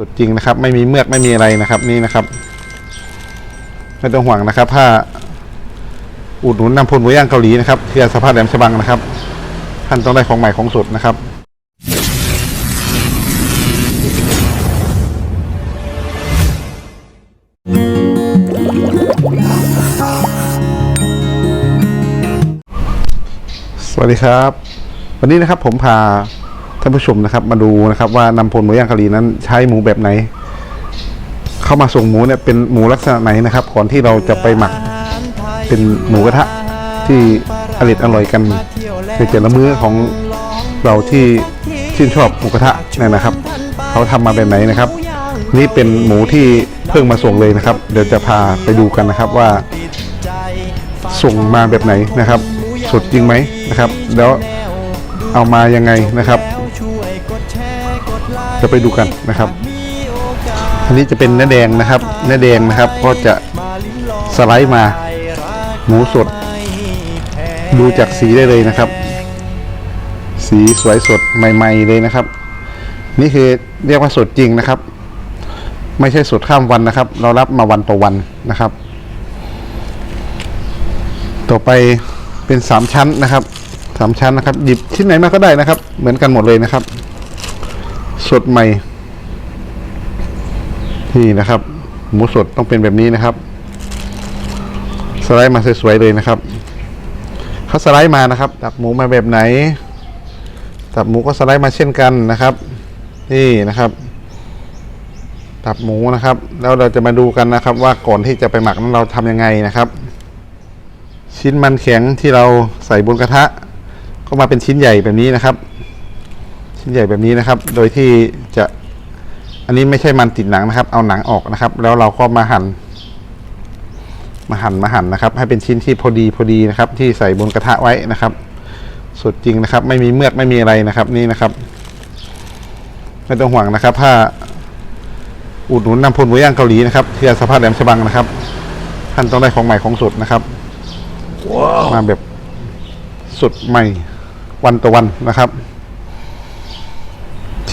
สุดจริงนะครับไม่มีเมือกไม่มีอะไรนะครับนี่นะครับ ไม่ต้องห่วงนะครับถ้าอุดหนุนนำพลหมูย่างเกาหลีนะครับเที่สภาพแหลมฉบังนะครับ ท่านต้องได้ของใหม่ของสดนะครับสวัสดีครับ วันนี้นะครับผมพา ท่านผู้ชมนะครับ มาดูนะครับว่านำพลหมูย่างกาหลีนั้นใช้หมูแบบไหน เข้ามาส่งหมูเนี่ยเป็นหมูลักษณะไหนนะครับก่อนที่เราจะไปหมักเป็นหมูกระทะที่อร่อยอร่อยกันในแต่ละมื้อของเราที่ชื่นชอบหมูกระทะเนี่ยนะครับ เขาทำมาแบบไหนนะครับ นี่เป็นหมูที่เพิ่งมาส่งเลยนะครับ เดี๋ยวจะพาไปดูกันนะครับว่า ส่งมาแบบไหนนะครับ สดจริงไหมนะครับ แล้วเอามายังไงนะครับ จะไปดูกันนะครับ อันนี้จะเป็นเนื้อแดงนะครับ เนื้อแดงนะครับก็จะสไลด์มา หมูสด ดูจากสีได้เลยนะครับ สีสวยสดใหม่ ๆเลยนะครับ นี่คือเรียกว่าสดจริงนะครับ ไม่ใช่สดข้ามวันนะครับ เรารับมาวันต่อวันนะครับ ต่อไปเป็นสามชั้นนะครับสามชั้นนะครับ หยิบชิ้นไหนมาก็ได้นะครับ เหมือนกันหมดเลยนะครับ ดใหม่ นี่นะครับ หมูสดต้องเป็นแบบนี้นะครับ สไลด์มาสวยๆเลยนะครับเขาสไลด์มานะครับ ตับหมูมาแบบไหน ตับหมูก็สไลด์มาเช่นกันนะครับ นี่นะครับ ตับหมูนะครับ แล้วเราจะมาดูกันนะครับ ว่าก่อนที่จะไปหมักนั้นเราทำยังไงนะครับ ชิ้นมันแข็งที่เราใส่บนกระทะ ก็มาเป็นชิ้นใหญ่แบบนี้นะครับ ชิ้นใหญ่แบบนี้นะครับ โดยที่จะอันนี้ไม่ใช่มันติดหนังนะครับ เอาหนังออกนะครับ แล้วเราก็มาหั่น มาหั่นมาหั่นนะครับ ให้เป็นชิ้นที่พอดีพอดีนะครับ ที่ใส่บนกระทะไว้นะครับสุดจริงนะครับ ไม่มีเมือกไม่มีอะไรนะครับ นี่นะครับไม่ต้องห่วงนะครับ ถ้าอุดหนุนนำพลหมูย่างเกาหลีนะครับที่สภาพแหลมฉบังนะครับ ท่านต้องได้ของใหม่ของสดนะครับมาแบบสดใหม่วันต่อวันนะครับ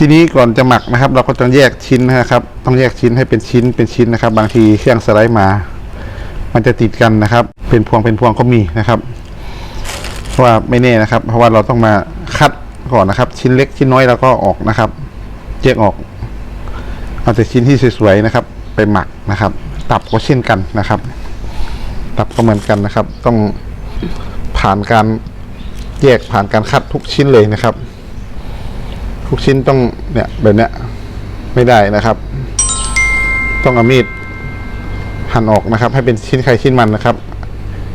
ทีนี้ก่อนจะหมักนะครับ เราก็ต้องแยกชิ้นนะครับ ต้องแยกชิ้นให้เป็นชิ้นเป็นชิ้นนะครับ บางทีเครื่องสไลด์มา มันจะติดกันนะครับ เป็นพวงเป็นพวงก็มีนะครับเพราะว่าไม่แน่นะครับ เพราะว่าเราต้องมาคัดก่อนนะครับ ชิ้นเล็กชิ้นน้อยเราก็ออกนะครับแยกออกเอาแต่ชิ้นที่สวยๆนะครับ ไปหมักนะครับ ตับก็เช่นกันนะครับ ตับก็เหมือนกันนะครับ ต้องผ่านการแยกผ่านการคัดทุกชิ้นเลยนะครับ ทุกชิ้นต้องเนี่ยแบบเนี้ยไม่ได้นะครับ ต้องเอามีดหั่นออกนะครับ ให้เป็นชิ้นใครชิ้นมันนะครับ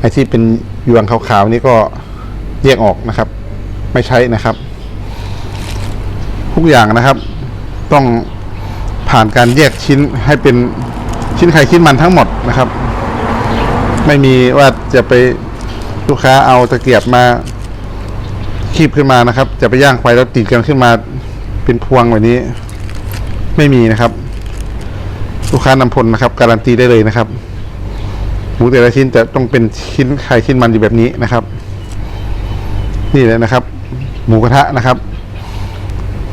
ไอ้ที่เป็นยวงขาวๆนี่ก็แยกออกนะครับ ไม่ใช้นะครับ ทุกอย่างนะครับ ต้องผ่านการแยกชิ้นให้เป็นชิ้นใครชิ้นมันทั้งหมดนะครับ ไม่มีว่าจะไปลูกค้าเอาตะเกียบมาคีบขึ้นมานะครับ จะไปย่างไฟแล้วติดกันขึ้นมา เป็นพวงแบบนี้ ไม่มีนะครับ ลูกค้านำพลนะครับ การันตีได้เลยนะครับหมูแต่ละชิ้นจะต้องเป็นชิ้นใครชิ้นมันอยู่แบบนี้นะครับ นี่เลยนะครับ หมูกระทะนะครับ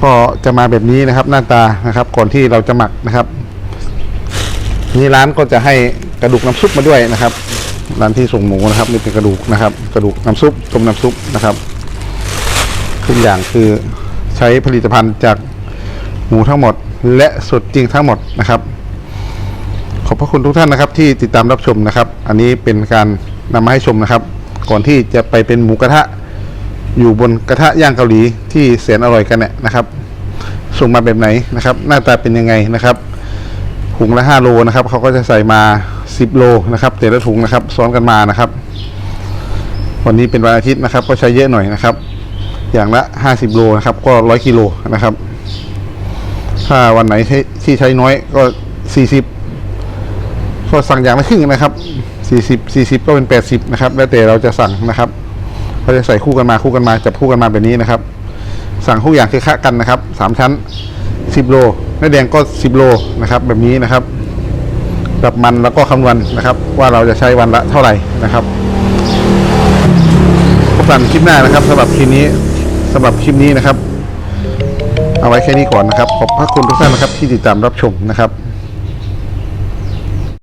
ก็จะมาแบบนี้นะครับ หน้าตานะครับ ก่อนที่เราจะหมักนะครับ นี่ร้านก็จะให้กระดูกน้ำซุปมาด้วยนะครับร้านที่ส่งหมูนะครับ นี่เป็นกระดูกนะครับ กระดูกน้ำซุปต้มน้ำซุปนะครับทุกอย่างคือ ใช้ผลิตภัณฑ์จากหมูทั้งหมด และสดจริงทั้งหมดนะครับ ขอบพระคุณทุกท่านนะครับ ที่ติดตามรับชมนะครับ อันนี้เป็นการนำมาให้ชมนะครับ ก่อนที่จะไปเป็นหมูกระทะ อยู่บนกระทะย่างเกาหลีที่แสนอร่อยกันเนี่ยนะครับส่งมาแบบไหนนะครับ หน้าตาเป็นยังไงนะครับถุงละ5โลนะครับเขาก็จะใส่มา 10 โลนะครับ แต่ละถุงนะครับ ซ้อนกันมานะครับ วันนี้เป็นวันอาทิตย์นะครับ ก็ใช้เยอะหน่อยนะครับ อย่างละ 50 โลนะครับ ก็ 100 กิโลนะครับ ถ้าวันไหนที่ที่ใช้น้อยก็ 40 ก็สั่งอย่างละครึ่งนะครับ 40 40 ก็เป็น 80 นะครับ แล้วแต่เราจะสั่งนะครับเขาจะใส่คู่กันมาคู่กันมาจับคู่กันมาแบบนี้นะครับ สั่งคู่อย่างคือคะกันนะครับสามชั้น 10 โลเนื้อแดงก็ 10 โลนะครับ แบบนี้นะครับกับมันแล้วก็คำนวณนะครับ ว่าเราจะใช้วันละเท่าไหร่นะครับพบกันคลิปหน้านะครับสำหรับคลิปนี้ สำหรับคลิปนี้นะครับ เอาไว้แค่นี้ก่อนนะครับ ขอบพระคุณทุกท่านนะครับที่ติดตามรับชมนะครับ